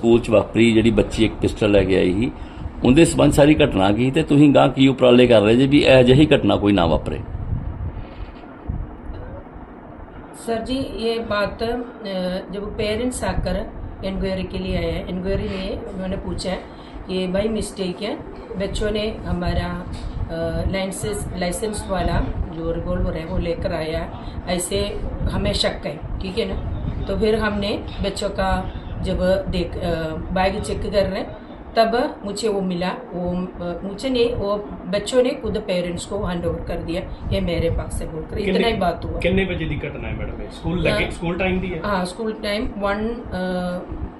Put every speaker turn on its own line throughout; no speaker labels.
School ਚ ਵਾਪਰੀ ਜਿਹੜੀ ਬੱਚੀ ਇੱਕ ਪਿਸਟਲ ਲੈ ਕੇ ਆਈ ਸੀ ਉਹਦੇ ਸਬੰਧ ਸਾਰੀ ਘਟਨਾ ਕੀ ਤੇ ਤੁਸੀਂ ਗਾਂ ਕੀ ਉਪਰਾਲੇ ਕਰ ਰਹੇ ਜੇ ਵੀ ਇਹ ਜਿਹੀ ਘਟਨਾ ਕੋਈ ਨਾ ਵਾਪਰੇ
सर जी ये बात अ, जब पेरेंट्स आकर इंक्वायरी के लिए आए हैं इंक्वायरी में उन्होंने पूछा है कि भाई मिस्टेक है बच्चों ने हमारा लाइसेंस लाइसेंस वाला जो रिवॉल्वर है वो लेकर आया है ऐसे हमें शक है ठीक है ना तो फिर हमने बच्चों का जब देख बैग चेक कर रहे तब मुझे वो मिला। वो मुझे ने वो बच्चों ने खुद पेरेंट्स को हैंड ओवर कर दिया ये मेरे पास से बोलकर। इतना ही बात हुआ।
कितने बजे की घटना है मैडम?
स्कूल
स्कूल टाइम दिया है
हाँ school time one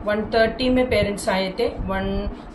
one thirty में पेरेंट्स आए थे वन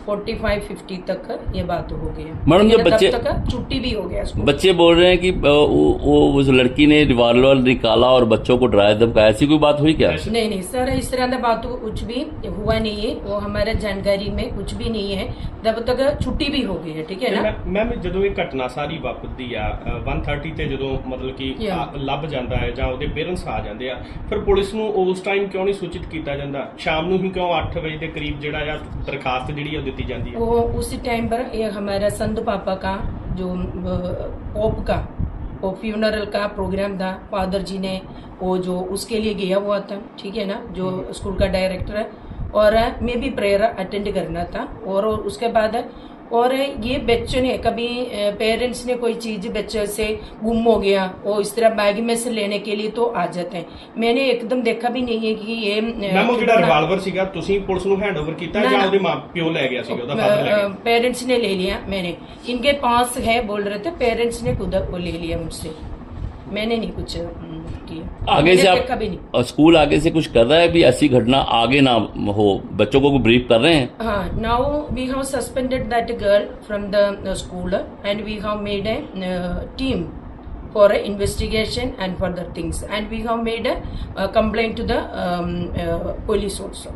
फोर्टी फाइव फिफ्टी तक ये बात हो गई है।
मैडम, जब
लेकिन तब
बच्चे-
तक छुट्टी भी हो गया स्कूल
बच्चे बोल रहे हैं कि अ, वो, वो उस लड़की ने रिवॉल्वर निकाला और बच्चों को डराया धमकाया ऐसी कोई बात हुई क्या
नहीं नहीं सर इस तरह की बात कुछ भी हुआ नहीं है वो हमारे जानकारी में कुछ भी नहीं है तब तक छुट्टी भी हो गई है ठीक है ना
ਮੈਮ ਜਦੋਂ ਇਹ ਘਟਨਾ ਸਾਰੀ ਵਾਪਰਦੀ ਆ ਅ, 130 ਤੇ ਜਦੋਂ ਮਤਲਬ ਕਿ
Yeah.
ਆ, ਲੱਭ ਜਾਂਦਾ ਹੈ ਜਾਂ ਉਹਦੇ ਪੇਰੈਂਟਸ ਆ ਜਾਂਦੇ ਆ ਫਿਰ ਪੁਲਿਸ ਨੂੰ ਉਸ ਟਾਈਮ ਕਿਉਂ ਨਹੀਂ ਸੂਚਿਤ ਕੀਤਾ ਜਾਂਦਾ ਸ਼ਾਮ ਨੂੰ ਹੀ क्यों 8 बजे के करीब जड़ा या दरखास्त जड़ी है दी जाती है
वो उसी टाइम पर ये हमारा संत पापा का जो पोप का वो फ्यूनरल का प्रोग्राम था फादर जी ने वो जो उसके लिए गया हुआ था ठीक है ना जो स्कूल का डायरेक्टर है और मैं भी प्रेयर अटेंड करना था और उसके बाद और ये बच्चों ने कभी पेरेंट्स ने कोई चीज बच्चे से गुम हो गया वो इस तरह बैग में से लेने के लिए तो आ जाते हैं मैंने एकदम देखा भी नहीं है कि ये अ,
ਮੈਮ ਉਹ ਜਿਹੜਾ
खिलौना-
ਰਿਵਾਲਵਰ ਸੀਗਾ ਤੁਸੀਂ ਪੁਲਿਸ ਨੂੰ ਹੈਂਡਓਵਰ ਕੀਤਾ
ना,
ਜਾਂ
ना।
ਉਹਦੇ ਮਾਂ ਪਿਓ ਲੈ ਗਿਆ ਸੀਗਾ ਉਹਦਾ ਫਾਦਰ ਲੈ ਗਿਆ
पेरेंट्स ने ले लिया मैंने इनके पास है बोल रहे थे पेरेंट्स ने खुद वो ले लिया मुझसे मैंने नहीं कुछ की है।
आगे से
आप कभी नहीं।
स्कूल आगे से कुछ कर रहा है अभी ऐसी घटना आगे ना हो? बच्चों को ब्रीफ कर रहे हैं?
हाँ now we have suspended that girl from the school and we have made a team for a investigation and for things and we have made a complain to the police also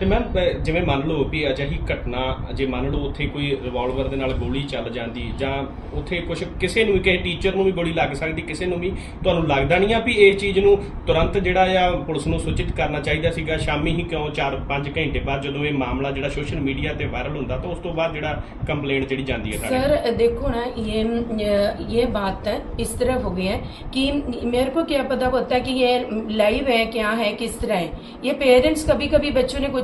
ਤੇ ma'am ਜਿਵੇਂ ਮੰਨ ਲਓ ਵੀ ਅਜਿਹੀ ਘਟਨਾ ਜੇ ਮੰਨ ਲਓ ਉੱਥੇ ਕੋਈ ਰਿਵਾਲਵਰ ਦੇ ਨਾਲ ਗੋਲੀ ਚੱਲ ਜਾਂਦੀ ਜਾਂ ਉੱਥੇ ਕੁਝ ਕਿਸੇ ਨੂੰ ਵੀ ਕਿਸੇ ਟੀਚਰ ਨੂੰ ਵੀ ਗੋਲੀ ਲੱਗ ਸਕਦੀ ਕਿਸੇ ਨੂੰ ਵੀ ਤੁਹਾਨੂੰ ਲੱਗਦਾ ਨਹੀਂ ਆ ਵੀ ਇਸ ਚੀਜ਼ ਨੂੰ ਤੁਰੰਤ ਜਿਹੜਾ ਆ ਪੁਲਿਸ ਨੂੰ ਸੂਚਿਤ ਕਰਨਾ ਚਾਹੀਦਾ ਸੀਗਾ ਸ਼ਾਮੀ ਹੀ ਕਿਉਂ 4-5 ਘੰਟੇ ਬਾਅਦ ਜਦੋਂ ਇਹ ਮਾਮਲਾ ਜਿਹੜਾ ਸੋਸ਼ਲ ਮੀਡੀਆ ਤੇ ਵਾਇਰਲ ਹੁੰਦਾ ਤਾਂ ਉਸ ਤੋਂ ਬਾਅਦ ਜਿਹੜਾ ਕੰਪਲੇਂਟ ਜਿਹੜੀ ਜਾਂਦੀ ਹੈ ਤੁਹਾਡੇ
सर देखो ना ये ये बात है इस तरह हो गई है कि मेरे को क्या पता होता है कि ये लाइव है क्या है किस तरह है ये पेरेंट्स कभी कभी बच्चों ने कुछ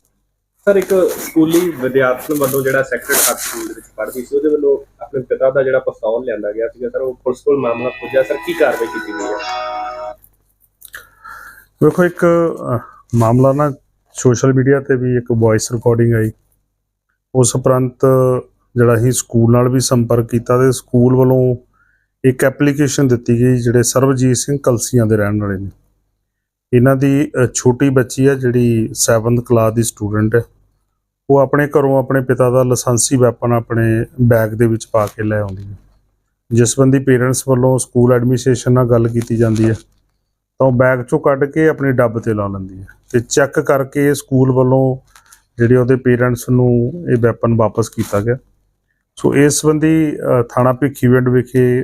ਸਰ, ਇੱਕ ਸਕੂਲੀ ਵਿਦਿਆਰਥਣ ਵੱਲੋਂ ਜਿਹੜਾ ਸੈਕਰਡ ਹਾਰਟ ਸਕੂਲ ਦੇ ਵਿੱਚ ਪੜ੍ਹਦੀ ਸੀ, ਉਹਦੇ ਵੱਲੋਂ ਆਪਣੇ ਪਿਤਾ ਦਾ ਜਿਹੜਾ ਪਿਸਤੌਲ ਲਿਆਂਦਾ ਗਿਆ ਸੀਗਾ। ਸਰ, ਉਹ ਪੁਲਿਸ ਕੋਲ ਮਾਮਲਾ ਪੁੱਜਿਆ। ਸਰ, ਕੀ ਕਾਰਵਾਈ ਕੀਤੀ ਗਈ ਹੈ?
ਵੇਖੋ ਇੱਕ ਮਾਮਲਾ ਨਾ ਸੋਸ਼ਲ ਮੀਡੀਆ ਤੇ ਵੀ ਇੱਕ ਵੌਇਸ ਰਿਕਾਰਡਿੰਗ ਆਈ। ਉਸ ਉਪਰੰਤ ਜਿਹੜਾ ਅਸੀਂ ਸਕੂਲ ਨਾਲ ਵੀ ਸੰਪਰਕ ਕੀਤਾ ਤੇ ਸਕੂਲ ਵੱਲੋਂ ਇੱਕ ਐਪਲੀਕੇਸ਼ਨ ਦਿੱਤੀ ਗਈ, ਜਿਹੜੇ ਸਰਵਜੀਤ ਸਿੰਘ ਕਲਸੀਆਂ ਦੇ ਰਹਿਣ ਵਾਲੇ ਨੇ। ਇਹਨਾਂ ਦੀ ਛੋਟੀ ਬੱਚੀ ਆ ਜਿਹੜੀ 7th ਕਲਾਸ ਦੀ ਸਟੂਡੈਂਟ ਹੈ। ਉਹ ਆਪਣੇ ਘਰੋਂ ਆਪਣੇ ਪਿਤਾ ਦਾ ਲਾਇਸੈਂਸੀ ਵੈਪਨ ਆਪਣੇ ਬੈਗ ਦੇ ਵਿੱਚ ਪਾ ਕੇ ਲੈ ਆਉਂਦੀ ਹੈ। ਜਿਸ ਬੰਦੀ ਪੇਰੈਂਟਸ ਵੱਲੋਂ ਸਕੂਲ ਐਡਮਿਨਿਸਟ੍ਰੇਸ਼ਨ ਨਾਲ ਗੱਲ ਕੀਤੀ ਜਾਂਦੀ ਹੈ, ਤਾਂ ਉਹ ਬੈਗ ਚੋਂ ਕੱਢ ਕੇ ਆਪਣੀ ਡੱਬ ਤੇ ਲਾ ਲੈਂਦੀ ਹੈ ਤੇ ਚੈੱਕ ਕਰਕੇ ਸਕੂਲ ਵੱਲੋਂ ਜਿਹੜੇ ਉਹਦੇ ਪੇਰੈਂਟਸ ਨੂੰ ਇਹ ਵੈਪਨ ਵਾਪਸ ਕੀਤਾ ਗਿਆ। ਸੋ ਇਸ ਸੰਬੰਧੀ ਥਾਣਾ ਭਿੱਖੀਵਿੰਡ ਵਿਖੇ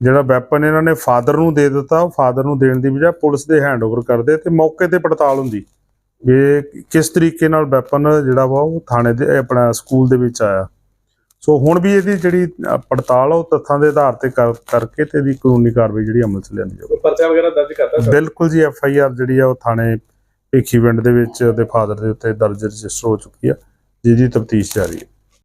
ਜਿਹੜਾ ਵੈਪਨ ਇਹਨਾਂ ਨੇ ਫਾਦਰ ਨੂੰ ਦੇ ਦਿੱਤਾ ਉਹ ਫਾਦਰ ਨੂੰ ਦੇਣ ਦੀ ਬਜਾਏ ਪੁਲਿਸ ਦੇ ਹੈਂਡਓਵਰ ਕਰਦੇ ਤੇ ਮੌਕੇ ਤੇ ਪੜਤਾਲ ਹੁੰਦੀ। ਵੀ ਇਹ ਕਿਸ ਤਰੀਕੇ ਨਾਲ ਵੈਪਨ ਜਿਹੜਾ ਵਾ ਉਹ ਥਾਣੇ ਦੇ ਆਪਣਾ ਸਕੂਲ ਦੇ ਵਿੱਚ ਆਇਆ। ਸੋ ਹੁਣ ਵੀ ਇਹਦੀ ਜਿਹੜੀ ਪੜਤਾਲ ਉਹ ਤੱਥਾਂ ਦੇ ਆਧਾਰ ਤੇ ਕਰ- ਕਰਕੇ ਤੇ ਇਹਦੀ ਕਾਨੂੰਨੀ ਕਾਰਵਾਈ ਜਿਹੜੀ ਅਮਲ ਚ ਲਿਆਂਦੀ ਜਾਵੇ
ਪਰਚਾ ਵਗੈਰਾ ਦਰਜ ਕਰਤਾ ਸਰ?
ਬਿਲਕੁਲ ਜੀ ਐਫ ਆਈ ਆਰ ਜਿਹੜੀ ਆ ਉਹ ਥਾਣੇ ਭੇਖੀਵਿੰਡ ਦੇ ਵਿੱਚ ਉਹਦੇ ਫਾਦਰ ਦੇ ਉੱਤੇ ਦਰਜ ਰਜਿਸਟਰ ਹੋ ਚੁੱਕੀ ਆ ਜਿਹਦੀ ਤਫਤੀਸ਼ ਜਾਰੀ ਹੈ।